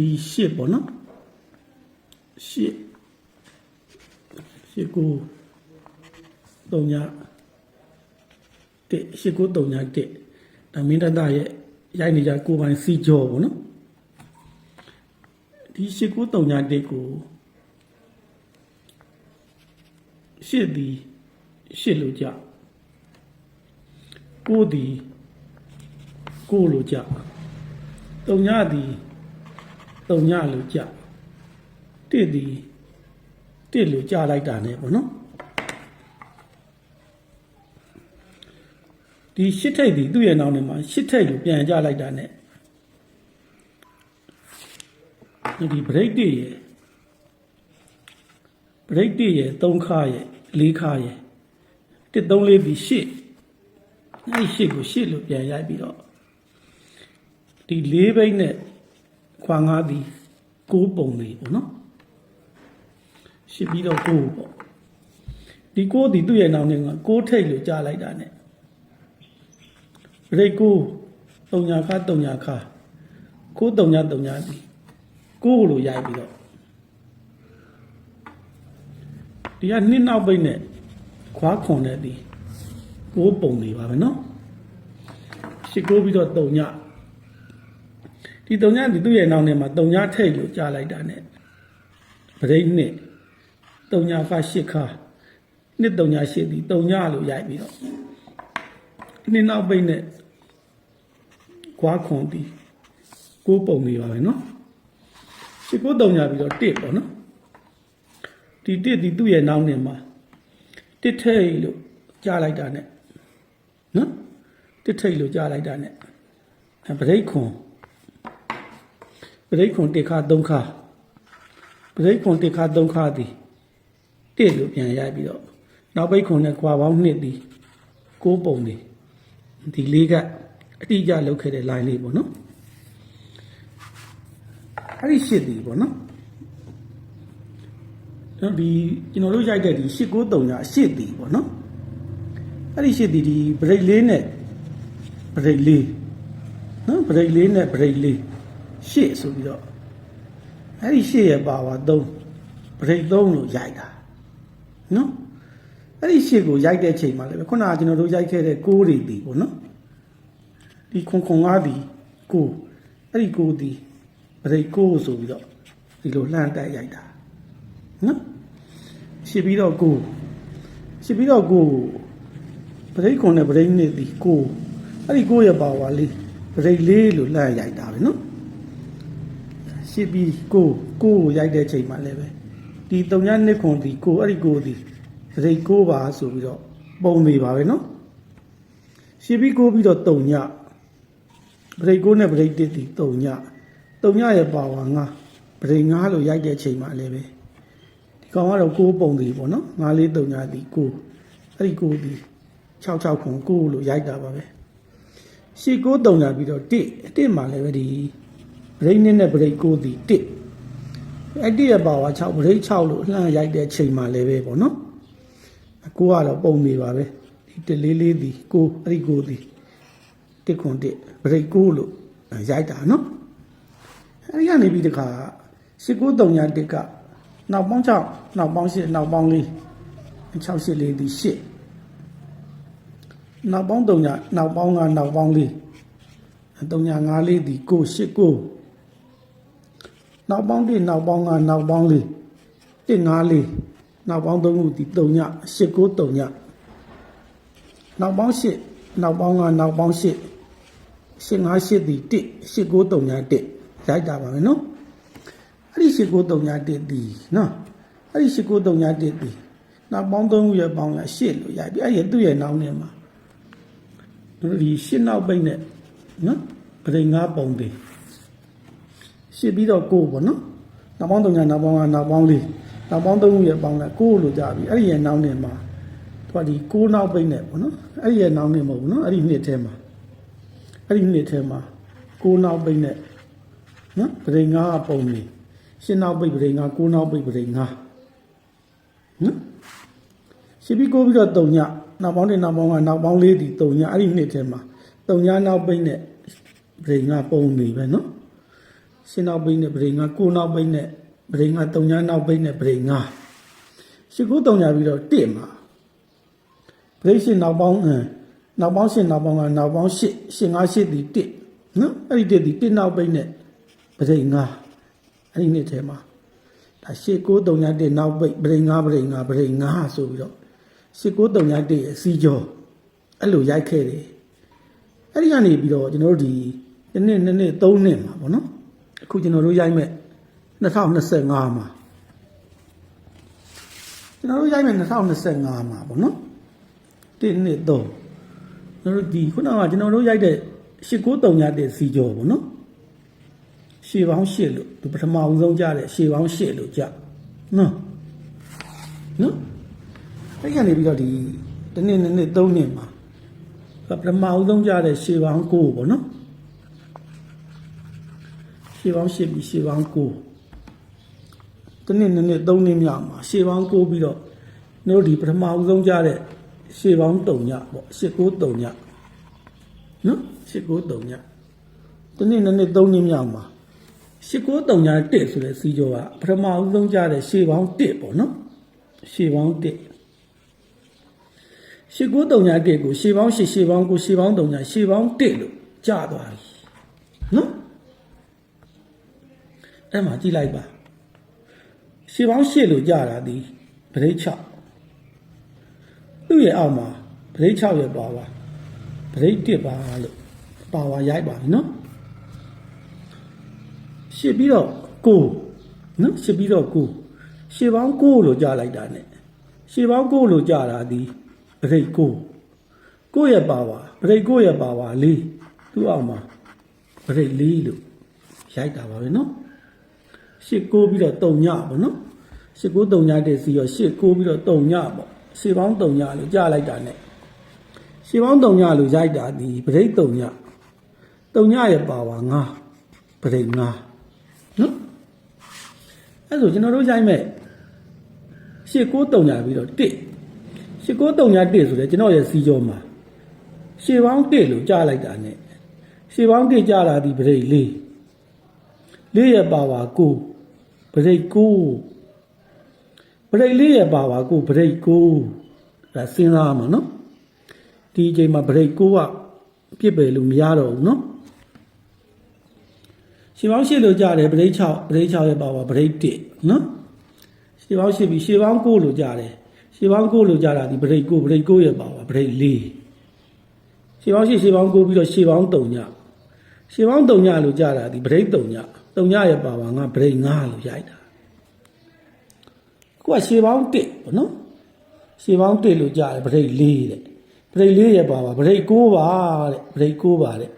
ဒီရှစ်ပေါ့နော်ရှစ်ရှစ်ကိုတုံညာတစ်ရှစ်ကိုတုံညာတစ်ဒါမင်းတတရဲ့ရိုက်နေကြကိုယ်ပိုင်စီကြောပေါ့နော်ဒီရှစ်ကိုတုံညာတစ်ကိုရှစ်ဒီရှစ်လို့ကြကိုဒီကိုလို့ကြတုံညာဒီ တုံညာလို့ကြတစ်ဒီတစ်လို့ကြလိုက်တာ ਨੇ ပေါ့နော်ဒီရှစ်ထိတ်ဒီသူ့ရဲ့နောက်ထဲမှာရှစ်ထိတ်လို့ပြန်ကြလိုက်တာ ਨੇ ဒီဘရိတ်တစ်ရဲ့ဘရိတ်တစ်ရဲ့သုံးခါရဲ့လေးခါရဲ့တစ်သုံးလေးဒီရှစ်အဲ့ရှစ်ကိုရှစ်လို့ပြန်ရိုက်ပြီးတော့ဒီလေးဘိတ်နဲ့ ခွာငါသည်ကိုးပုံနေပေါ့နော်ရှစ်ပြီးတော့ကိုးပေါ့ဒီကိုးဒီသူ့ရဲ့နောင်နေကကိုးထိတ်လို့ကြားလိုက်တာနဲ့ရိတ်ကိုးတုံညာခါတုံညာခါကိုးတုံညာတုံညာဒီကိုးလို့ရိုက်ပြီးတော့ဒီကနှစ်နောက်ပိတ်နဲ့ခွာခွန်တဲ့ဒီကိုးပုံနေပါပဲနော်ရှစ်ကိုးပြီးတော့တုံညာ ဒီတုံညာဒီသူ့ရဲ့နောက်ထဲမှာတုံညာထိတ်လို့ကြားလိုက်တာ ਨੇ ပရိတ်နှစ်တုံညာခရှစ်ခနှစ်တုံညာရှစ်ဒီတုံညာလို့ရိုက်ပြီးတော့ နှစ်နောက်ပိတ်နဲ့ကွာခွန်ပြီးကိုးပုံနေပါပဲเนาะရှစ်ကိုတုံညာပြီးတော့တစ်ပေါ့နော်ဒီတစ်ဒီသူ့ရဲ့နောက်နေမှာတစ်ထိတ်လို့ကြားလိုက်တာ ਨੇ နော်တစ်ထိတ်လို့ကြားလိုက်တာ ਨੇ အဲပရိတ်ခွန် ပရိတ်ခွန်တစ်ခါသုံးခါပရိတ်ခွန်တစ်ခါသုံးခါသည်တစ်လို့ပြန်ရိုက်ပြီးတော့နောက်ပိတ်ခွန်နဲ့ကွာပေါင်းနှစ်သည်ကိုးပုံနေဒီလေးကအတိအကျလောက်ခဲ့တဲ့ line လေးပေါ့နော်အဲ့ဒီရှစ်ဒီပေါ့နော်အဲ့ဒီကျွန်တော်တို့ရိုက်တဲ့ဒီ8939အရှစ်ဒီပေါ့နော်အဲ့ဒီရှစ်ဒီဒီ break လေးနဲ့ break လေးနော် break လေးနဲ့ break လေး ရှစ်ဆိုပြီးတော့အဲ့ဒီရှစ်ရဲ့ပါဝါ3 break 3လို့ရိုက်တာနော်အဲ့ဒီရှစ်ကိုရိုက်တဲ့ချိန်မှာလည်းပဲခုနကကျွန်တော်တို့ရိုက်ခဲ့တဲ့6တွေဒီပေါ့နော်ဒီခွန်ခွန်ကားဒီကိုအဲ့ဒီကိုဒီဗရိတ်ကိုဆိုပြီးတော့ဒီလိုလှမ်းတက်ရိုက်တာနော်ရှစ်ပြီးတော့ကိုရှစ်ပြီးတော့ကိုဗရိတ်ခွန်နဲ့ဗရိတ်နှစ်ဒီကိုအဲ့ဒီကိုရဲ့ပါဝါလေးဗရိတ်လေးလို့လှမ်းရိုက်တာပဲနော် ရှစ်ပြီးကိုကိုကိုရိုက်တဲ့ချိန်မှာလည်းပဲဒီတုံညာနှစ်ခွန်ဒီကိုအဲ့ဒီကိုဒီဗရိတ်ကိုပါဆိုပြီးတော့ပုံနေပါပဲနော်ရှစ်ပြီးကိုပြီးတော့တုံညာဗရိတ်ကိုနဲ့ဗရိတ်တစ်တီတုံညတုံညရဲ့ပါဝါငါဗရိတ်ငါလို့ရိုက်တဲ့အချိန်မှာလည်းပဲဒီကောင်ကတော့ကိုးပုံသေးပေါ့နော်ငါလေးတုံညတီကိုအဲ့ဒီကိုဒီ66ခုကိုလို့ရိုက်တာပါပဲရှေ့ကိုတုံညပြီးတော့တစ်တစ်မှာလည်းပဲဒီ ဗရိတ်နှစ်နဲ့ဗရိတ်ကိုတီတစ်အဲ့ဒီရဲ့ပါဝါ6ဗရိတ်6လို့လှမ်းရိုက်တဲ့အချိန်မှာလည်းပဲပေါ့နော်ကိုကတော့ပုံနေပါပဲဒီတစ်လေးလေးဒီကိုအဲ့ဒီကိုဒီတစ်ခွန်တစ်ဗရိတ်ကိုလို့ရိုက်တာနော်အဲဒီကနေပြီးတခါ1939ညာတစ်ကနောက်ပေါင်း6နောက်ပေါင်း8နောက်ပေါင်း4 68လေးဒီ8နောက်ပေါင်း3ညာနောက်ပေါင်း5နောက်ပေါင်း4 3ညာ5လေးဒီ9 8 9 နောက်ပေါင်း1နောက်ပေါင်း5နောက်ပေါင်း4 1 5လေးနောက်ပေါင်း3ခုဒီ3ညာ8 9 3ညာနောက်ပေါင်း8နောက်ပေါင်း5နောက်ပေါင်း8 858ဒီ1 8939ရိုက်တာပါမယ်နော်အဲ့ဒီ8939ဒီနော်အဲ့ဒီ8939ဒီနောက်ပေါင်း3ခုရဲ့ပေါင်းရ8လို့ရိုက်ပြီအဲ့ဒီသူ့ရဲ့နောက်နဲ့မှာဒီ8နောက်ပိတ်နဲ့နော်ပရိငါပုံ တွေ8ပြီးတော့9ပေါ့နော်နောက်ပေါင်း3ညနောက်ပေါင်း5နောက်ပေါင်း4နောက်ပေါင်း3ခုရဲ့ပေါင်းလိုက်9လို့ကြာပြီအဲ့ဒီရဲ့နောက်နဲ့မှာသူကဒီ9နောက်ပိတ်နဲ့ပေါ့နော်အဲ့ဒီရဲ့နောက်နဲ့မဟုတ်ဘူးနော်အဲ့ဒီနှစ်ထဲမှာအဲ့ဒီနှစ်ထဲမှာကိုးနောက်ပိတ်နဲ့နော်ပရိငါးပုံနေရှင်းနောက်ပိတ်ပရိငါးကိုးနောက်ပိတ်ပရိငါးနော်ရှိပြီးကိုးပြီးတော့တုံညနောက်ပေါင်းတဲ့နောက်ပေါင်းကနောက်ပေါင်းလေးဒီတုံညအဲ့ဒီနှစ်ထဲမှာတုံညနောက်ပိတ်နဲ့ပရိငါးပုံနေပဲနော် ရှင်းနောက်ပိတ်နဲ့ဗရိတ်ငါကိုနောက်ပိတ်နဲ့ဗရိတ်ငါတုံညာနောက်ပိတ်နဲ့ဗရိတ်ငါရှစ်ကိုတုံညာပြီးတော့တစ်မှာဗရိတ်ရှင်းနောက်ပေါင်းအင်းနောက်ပေါင်းရှင်းနောက်ပေါင်းကနောက်ပေါင်းရှစ်ရှင်းငါရှစ်ဒီတစ်နော်အဲ့ဒီတစ်ဒီတစ်နောက်ပိတ်နဲ့ဗရိတ်ငါအဲ့ဒီနှစ်ထဲမှာဒါရှစ်ကိုတုံညာတစ်နောက်ပိတ်ဗရိတ်ငါဗရိတ်ငါဗရိတ်ငါဆိုပြီးတော့ရှစ်ကိုတုံညာတစ်ရဲ့စီကျော်အဲ့လိုရိုက်ခဲ့တယ်အဲ့ဒီကနေပြီးတော့ကျွန်တော်တို့ဒီတစ်နှစ်နှစ်နှစ်သုံးနှစ်မှာပေါ့နော် အခုကျွန်တော်တို့ရိုက်မဲ့2025မှာကျွန်တော်တို့ရိုက်မဲ့2025မှာပေါ့နော်တစ်နှစ်သုံးကျွန်တော်တို့ဒီခုနကကျွန်တော်တို့ရိုက်တဲ့8939ရတဲ့စီကျော်ပေါ့နော်ရှေပေါင်း8လို့ဒီပထမအဦးဆုံးကြတဲ့ရှေပေါင်း8လို့ကြနော်နော်အဲ့ဒီကနေပြီးတော့ဒီတစ်နှစ်နှစ်နှစ်သုံးနှစ်မှာပထမအဦးဆုံးကြတဲ့ရှေးပေါင်း9ပေါ့နော် ရှေးပေါင်း10ပြီးရှေးပေါင်း9တနည်းနည်းနဲ့3နှစ်မြောက်မှာရှေးပေါင်း9ပြီးတော့တို့ဒီပထမအဦးဆုံးကြတဲ့ရှေးပေါင်း3ညပေါ့89 3ညနော်89 3ညတနည်းနည်းနဲ့3နှစ်မြောက်မှာ89 3ည1ဆိုတဲ့စီကျော်ကပထမအဦးဆုံးကြတဲ့ရှေးပေါင်း1ပေါ့နော်ရှေးပေါင်း1ရှစ်ကိုတုံညာ1ကိုရှေပေါင်းရှစ်ရှေပေါင်းကိုရှေပေါင်းတုံညာရှေပေါင်း1လို့ကြာသွားပြီနော် အဲ့မှာကြည့်လိုက်ပါရှေပေါင်း8လို့ကြာတာဒီဗရိတ်6သူ့ရဲ့အောက်မှာဗရိတ်6ရဲ့ပါပါဗရိတ်1ပါလို့ပါပါရိုက်ပါပြီနော်ရှစ်ပြီးတော့9နော်ရှစ်ပြီးတော့9ရှေပေါင်း9လို့ကြာလိုက်တာ ਨੇ ရှေပေါင်း9လို့ကြာတာဒီဗရိတ်ကိုကိုယ့်ရဲ့ပါဝါဗရိတ်ကိုယ့်ရဲ့ပါဝါလေးသူ့အောင်မှာဗရိတ်လေးလို့ရိုက်တာပါပဲနော် ရှစ်ကိုပြီးတော့တုံညပေါ့နော်ရှစ်ကိုတုံညတဲ့စီရောရှစ်ကိုပြီးတော့တုံညပေါ့ရှစ်ပေါင်းတုံညလို့ကြားလိုက်တာ ਨੇ ရှစ်ပေါင်းတုံညလို့ရိုက်တာဒီဗရိတ်တုံညတုံညရဲ့ပါဝါငါဗရိတ်ငါနော်အဲ့ဆိုကျွန်တော်တို့ရိုက်မဲ့ရှစ်ကိုတုံညပြီးတော့တစ်ရှစ်ကိုတုံညာ1ဆိုတဲ့ကျွန်တော်ရဲ့စီကြောမှာရှေပေါင်း1လို့ကြားလိုက်တာ ਨੇ ရှေပေါင်း1ကြားလာဒီဗရိတ်4 4ရဲ့ပါဝါ9ဗရိတ်9ဗရိတ်4ရဲ့ပါဝါ9ဗရိတ်9ဒါစဉ်းစားမှာနော်ဒီအချိန်မှာဗရိတ်9ကပြစ်ပယ်လို့မရတော့ဘူးနော်ရှေပေါင်း8လို့ကြားတယ်ဗရိတ်6ဗရိတ်6ရဲ့ပါဝါဗရိတ်1နော်ရှေပေါင်း8ပြီးရှေပေါင်း9လို့ကြားတယ်ရှေးပေါင်းကိုလို့ကြတာဒီဗရိတ်ကိုဗရိတ်ကိုရဲ့ပါပါဗရိတ်၄ရှေးပေါင်းရှေးရှေးပေါင်းကိုပြီးတော့ရှေးပေါင်း၃ညရှေးပေါင်း၃ညလို့ကြတာဒီဗရိတ်၃ည ၃ညရဲ့ပါပါငါဗရိတ်၅လို့ရိုက်တာကိုကရှေးပေါင်း၁ပေါ့နော်ရှေးပေါင်း၁လို့ကြတယ်ဗရိတ်၄တဲ့ဗရိတ်၄ရဲ့ပါပါဗရိတ်၉ပါတဲ့ဗရိတ်၉ပါတဲ့